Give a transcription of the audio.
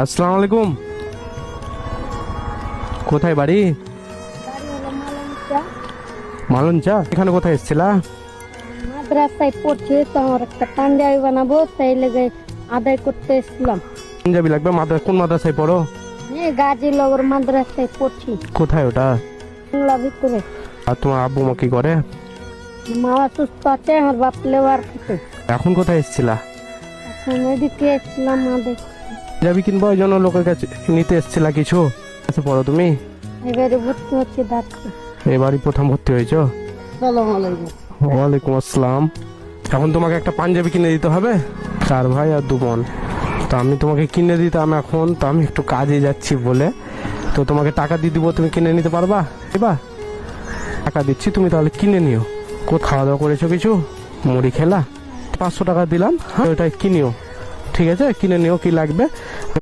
আসসালামু আলাইকুম। কোথায় বাড়ি? মালঞ্চা এখানে কোথায় এসেছিলা? মাদ্রাসায় পড়ছি তো আমার একটা পাঞ্জাবি বানাবো তাই লেগে আদায় করতে এসেছিলাম। পাঞ্জাবি লাগবে? মাদ্রাস কোন মাদ্রাসায় পড়ো? হ্যাঁ গাজী লগর মাদ্রাসায় পড়ছি। কোথায় ওটা? বাংলা ভিতরে। আর তোমার আব্বু মা কি করে? মা অসুস্থ আছে আমার বাপ লেবার খেতে এখন কোথায় এসেছিলা? এখন এদিকে এসেছিলাম আদায় পাঞ্জাবি কিনবো ওই জন্য লোকের কাছে নিতে এসেছিলা কিছু? আচ্ছা পড়ো তুমি। এবারে ভর্তি হচ্ছে ডাক্তার এবারই প্রথম ভর্তি হয়েছো? ওয়ালাইকুম আসসালাম। এখন তোমাকে একটা পাঞ্জাবি কিনে দিতে হবে চার ভাই আর দু বোন। তো আমি তোমাকে কিনে দিতাম এখন তো আমি একটু কাজে যাচ্ছি বলে। তো তোমাকে টাকা দিয়ে দিব তুমি কিনে নিতে পারবা? এবার টাকা দিচ্ছি তুমি তাহলে কিনে নিও। কো খাওয়া দাওয়া করেছ কিছু? মুড়ি খেলা? পাঁচশো টাকা দিলাম হ্যাঁ ওটাই কিনিও। ঠিক আছে কিনে নিও কি লাগবে।